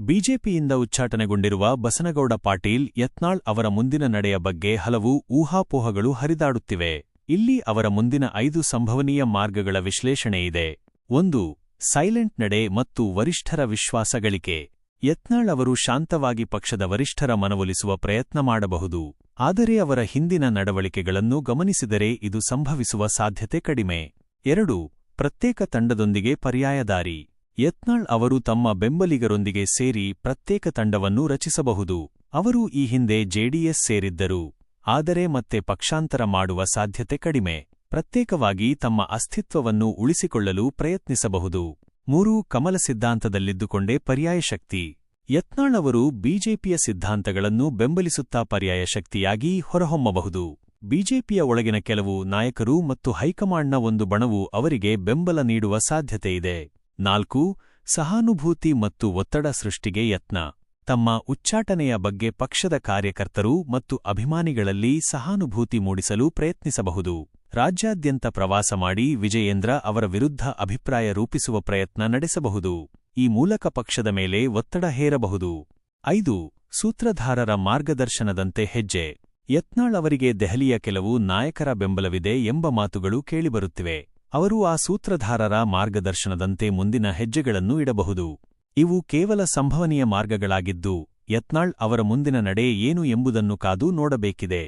ಬಿಜೆಪಿಯಿಂದ ಉಚ್ಚಾಟನೆಗೊಂಡಿರುವ ಬಸನಗೌಡ ಪಾಟೀಲ್ ಯತ್ನಾಳ್ ಅವರ ಮುಂದಿನ ನಡೆಯ ಬಗ್ಗೆ ಹಲವು ಊಹಾಪೋಹಗಳು ಹರಿದಾಡುತ್ತಿವೆ. ಇಲ್ಲಿ ಅವರ ಮುಂದಿನ ಐದು ಸಂಭವನೀಯ ಮಾರ್ಗಗಳ ವಿಶ್ಲೇಷಣೆಯಿದೆ ಒಂದು, ಸೈಲೆಂಟ್ ನಡೆ ಮತ್ತು ವರಿಷ್ಠರ ವಿಶ್ವಾಸ ಗಳಿಕೆ ಯತ್ನಾಳ್ ಅವರು ಶಾಂತವಾಗಿ ಪಕ್ಷದ ವರಿಷ್ಠರ ಮನವೊಲಿಸುವ ಪ್ರಯತ್ನ ಮಾಡಬಹುದು. ಆದರೆ ಅವರ ಹಿಂದಿನ ನಡವಳಿಕೆಗಳನ್ನು ಗಮನಿಸಿದರೆ ಇದು ಸಂಭವಿಸುವ ಸಾಧ್ಯತೆ ಕಡಿಮೆ. ಎರಡು, ಪ್ರತ್ಯೇಕ ತಂಡದೊಂದಿಗೆ ಪರ್ಯಾಯದಾರಿ ಯತ್ನಾಳ್ ಅವರು ತಮ್ಮ ಬೆಂಬಲಿಗರೊಂದಿಗೆ ಸೇರಿ ಪ್ರತ್ಯೇಕ ತಂಡವನ್ನು ರಚಿಸಬಹುದು. ಅವರು ಈ ಹಿಂದೆ ಜೆಡಿಎಸ್ ಸೇರಿದ್ದರು. ಆದರೆ ಮತ್ತೆ ಪಕ್ಷಾಂತರ ಮಾಡುವ ಸಾಧ್ಯತೆ ಕಡಿಮೆ. ಪ್ರತ್ಯೇಕವಾಗಿ ತಮ್ಮ ಅಸ್ತಿತ್ವವನ್ನು ಉಳಿಸಿಕೊಳ್ಳಲು ಪ್ರಯತ್ನಿಸಬಹುದು. ಮೂರು, ಕಮಲ ಸಿದ್ಧಾಂತದಲ್ಲಿದ್ದುಕೊಂಡೇ ಪರ್ಯಾಯ ಶಕ್ತಿ. ಯತ್ನಾಳ್ ಅವರು ಬಿಜೆಪಿಯ ಸಿದ್ಧಾಂತಗಳನ್ನು ಬೆಂಬಲಿಸುತ್ತಾ ಪರ್ಯಾಯ ಶಕ್ತಿಯಾಗಿ ಹೊರಹೊಮ್ಮಬಹುದು. ಬಿಜೆಪಿಯ ಒಳಗಿನ ಕೆಲವು ನಾಯಕರು ಮತ್ತು ಹೈಕಮಾಂಡ್ನ ಒಂದು ಬಣವು ಅವರಿಗೆ ಬೆಂಬಲ ನೀಡುವ ಸಾಧ್ಯತೆಯಿದೆ. ನಾಲ್ಕು, ಸಹಾನುಭೂತಿ ಮತ್ತು ಒತ್ತಡ ಸೃಷ್ಟಿಗೆ ಯತ್ನ. ತಮ್ಮ ಉಚ್ಚಾಟನೆಯ ಬಗ್ಗೆ ಪಕ್ಷದ ಕಾರ್ಯಕರ್ತರು ಮತ್ತು ಅಭಿಮಾನಿಗಳಲ್ಲಿ ಸಹಾನುಭೂತಿ ಮೂಡಿಸಲು ಪ್ರಯತ್ನಿಸಬಹುದು. ರಾಜ್ಯಾದ್ಯಂತ ಪ್ರವಾಸ ಮಾಡಿ ವಿಜಯೇಂದ್ರ ಅವರ ವಿರುದ್ಧ ಅಭಿಪ್ರಾಯ ರೂಪಿಸುವ ಪ್ರಯತ್ನ ನಡೆಸಬಹುದು. ಈ ಮೂಲಕ ಪಕ್ಷದ ಮೇಲೆ ಒತ್ತಡ ಹೇರಬಹುದು. ಐದು, ಸೂತ್ರಧಾರರ ಮಾರ್ಗದರ್ಶನದಂತೆ ಹೆಜ್ಜೆ. ಯತ್ನಾಳ್ ಅವರಿಗೆ ದೆಹಲಿಯ ಕೆಲವು ನಾಯಕರ ಬೆಂಬಲವಿದೆ ಎಂಬ ಮಾತುಗಳು ಕೇಳಿಬರುತ್ತಿವೆ. ಅವರು ಆ ಸೂತ್ರಧಾರರ ಮಾರ್ಗದರ್ಶನದಂತೆ ಮುಂದಿನ ಹೆಜ್ಜೆಗಳನ್ನು ಇಡಬಹುದು. ಇವು ಕೇವಲ ಸಂಭವನೀಯ ಮಾರ್ಗಗಳಾಗಿದ್ದು, ಯತ್ನಾಳ್ ಅವರ ಮುಂದಿನ ನಡೆ ಏನು ಎಂಬುದನ್ನು ಕಾದು ನೋಡಬೇಕಿದೆ.